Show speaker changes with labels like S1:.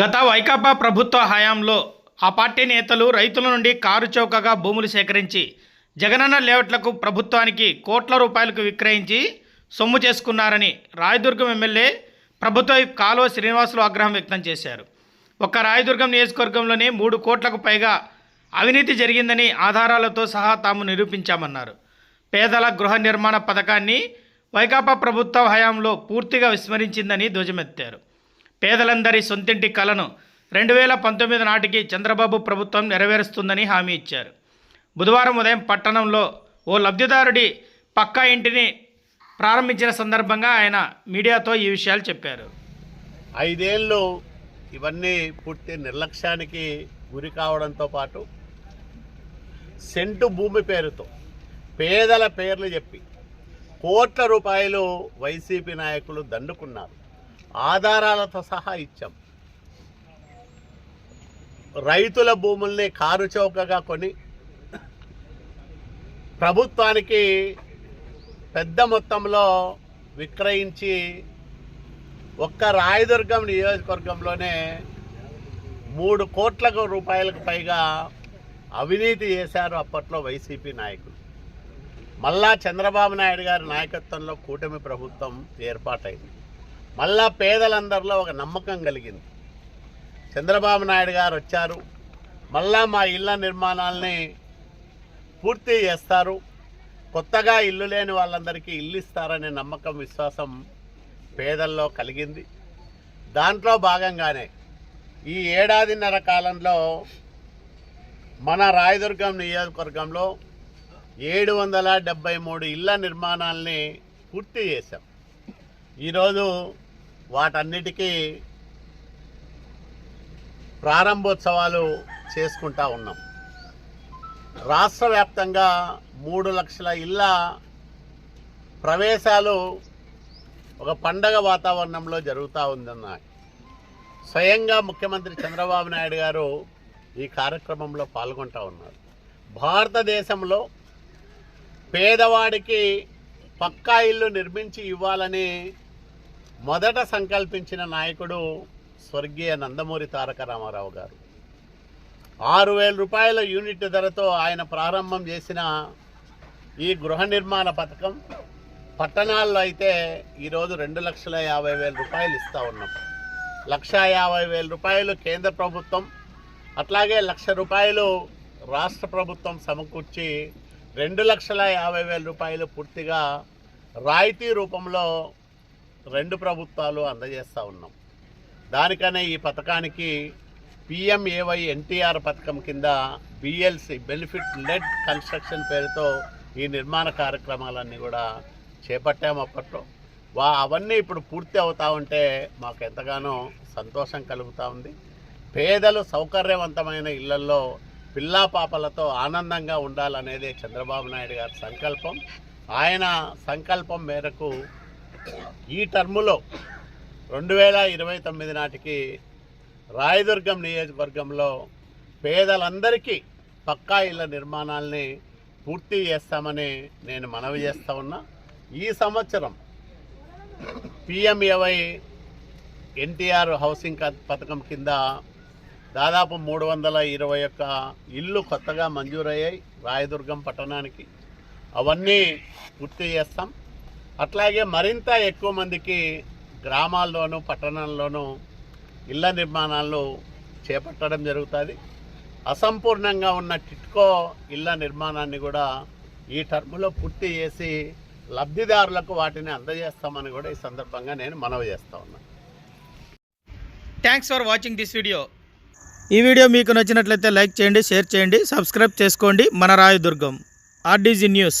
S1: గత వైకాపా ప్రభుత్వ హయాంలో ఆ పార్టీ నేతలు రైతుల నుండి కారు చౌకగా భూములు సేకరించి జగనన్న లేఅవుట్లకు ప్రభుత్వానికి కోట్ల రూపాయలకు విక్రయించి సొమ్ము చేసుకున్నారని రాయదుర్గం ఎమ్మెల్యే ప్రభుత్వ కాలువ శ్రీనివాసులు ఆగ్రహం వ్యక్తం చేశారు. ఒక్క రాయదుర్గం నియోజకవర్గంలోనే మూడు కోట్లకు పైగా అవినీతి జరిగిందని ఆధారాలతో సహా తాము నిరూపించామన్నారు. పేదల గృహ నిర్మాణ పథకాన్ని వైకాపా ప్రభుత్వ హయాంలో పూర్తిగా విస్మరించిందని ధ్వజమెత్తారు. పేదలందరి సొంతింటి కలను రెండు వేల పంతొమ్మిది నాటికి చంద్రబాబు ప్రభుత్వం నెరవేరుస్తుందని హామీ ఇచ్చారు. బుధవారం ఉదయం పట్టణంలో ఓ లబ్ధిదారుడి పక్కా ఇంటిని ప్రారంభించిన సందర్భంగా ఆయన మీడియాతో ఈ విషయాలు చెప్పారు.
S2: ఐదేళ్ళు ఇవన్నీ పూర్తి నిర్లక్ష్యానికి గురి కావడంతో పాటు సెంటు భూమి పేరుతో పేదల పేర్లు చెప్పి కోట్ల రూపాయలు వైసీపీ నాయకులు దండుకున్నారు. ఆధారాలతో సహా ఇచ్చాం. రైతుల భూముల్ని కారు చౌకగా కొని ప్రభుత్వానికి పెద్ద మొత్తంలో విక్రయించి ఒక్క రాయదుర్గం నియోజకవర్గంలోనే మూడు కోట్ల రూపాయలకు పైగా అవినీతి చేశారు అప్పట్లో వైసీపీ నాయకులు. మళ్ళా చంద్రబాబు నాయుడు గారి నాయకత్వంలో కూటమి ప్రభుత్వం ఏర్పాటైంది. మళ్ళా పేదలందరిలో ఒక నమ్మకం కలిగింది. చంద్రబాబు నాయుడు గారు వచ్చారు. మళ్ళా మా ఇళ్ళ నిర్మాణాలని పూర్తి చేస్తారు. కొత్తగా ఇల్లు లేని వాళ్ళందరికీ ఇల్లు ఇస్తారనే నమ్మకం విశ్వాసం పేదల్లో కలిగింది. దాంట్లో భాగంగానే ఈ ఏడాదిన్నర కాలంలో మన రాయదుర్గం నియోజకవర్గంలో ఏడు వందల డెబ్బై మూడు ఇళ్ళ నిర్మాణాలని పూర్తి చేశాం. ఈరోజు వాటన్నిటికీ ప్రారంభోత్సవాలు చేసుకుంటా ఉన్నాం. రాష్ట్ర వ్యాప్తంగా మూడు లక్షల ఇళ్ళ ప్రవేశాలు ఒక పండగ వాతావరణంలో జరుగుతూ ఉందన్నాయి. స్వయంగా ముఖ్యమంత్రి చంద్రబాబు నాయుడు గారు ఈ కార్యక్రమంలో పాల్గొంటా ఉన్నారు. భారతదేశంలో పేదవాడికి పక్కా ఇల్లు నిర్మించి ఇవ్వాలని మొదట సంకల్పించిన నాయకుడు స్వర్గీయ నందమూరి తారక రామారావు గారు. ఆరు వేల రూపాయల యూనిట్ ధరతో ఆయన ప్రారంభం చేసిన ఈ గృహ నిర్మాణ పథకం పట్టణాల్లో అయితే ఈరోజు రెండు లక్షల యాభై వేల రూపాయలు ఇస్తూ ఉన్నాం. లక్ష యాభై వేల రూపాయలు కేంద్ర ప్రభుత్వం అట్లాగే లక్ష రూపాయలు రాష్ట్ర ప్రభుత్వం సమకూర్చి రెండు లక్షల యాభై వేల రూపాయలు పూర్తిగా రాయితీ రూపంలో రెండు ప్రభుత్వాలు అందజేస్తూ ఉన్నాం. దానికనే ఈ పథకానికి పిఎంఏవై ఎన్టీఆర్ పథకం కింద బిఎల్సి బెనిఫిట్ లెడ్ కన్స్ట్రక్షన్ పేరుతో ఈ నిర్మాణ కార్యక్రమాలన్నీ కూడా చేపట్టాము అప్పట్లో. వా అవన్నీ ఇప్పుడు పూర్తి అవుతా ఉంటే మాకు ఎంతగానో సంతోషం కలుగుతూ ఉంది. పేదలు సౌకర్యవంతమైన ఇళ్ళలో పిల్లా పాపలతో ఆనందంగా ఉండాలనేదే చంద్రబాబు నాయుడు గారి సంకల్పం. ఆయన సంకల్పం మేరకు ఈ టర్ములో రెండు వేల ఇరవై తొమ్మిది నాటికి రాయదుర్గం నియోజకవర్గంలో పేదలందరికీ పక్కా ఇళ్ళ నిర్మాణాలని పూర్తి చేస్తామని నేను మనవి చేస్తా ఉన్నా. ఈ సంవత్సరం పిఎంఏవై ఎన్టీఆర్ హౌసింగ్ పథకం కింద దాదాపు మూడు వందల ఇరవై ఒక్క ఇల్లు కొత్తగా మంజూరయ్యాయి రాయదుర్గం పట్టణానికి. అవన్నీ పూర్తి చేస్తాం. అట్లాగే మరింత ఎక్కువ మందికి గ్రామాల్లోనూ పట్టణాల్లోనూ ఇళ్ళ నిర్మాణాలు చేపట్టడం జరుగుతుంది. అసంపూర్ణంగా ఉన్న టిట్కో ఇళ్ళ నిర్మాణాన్ని కూడా ఈ టర్ములో పూర్తి చేసి లబ్ధిదారులకు వాటిని అందజేస్తామని కూడా ఈ సందర్భంగా నేను మనవి చేస్తా ఉన్నాను
S1: thanks for watching this video ఈ వీడియో మీకు నచ్చినట్లయితే లైక్ చేయండి షేర్ చేయండి సబ్స్క్రైబ్ చేసుకోండి. మన రాయదుర్గం ఆర్డీజీ న్యూస్.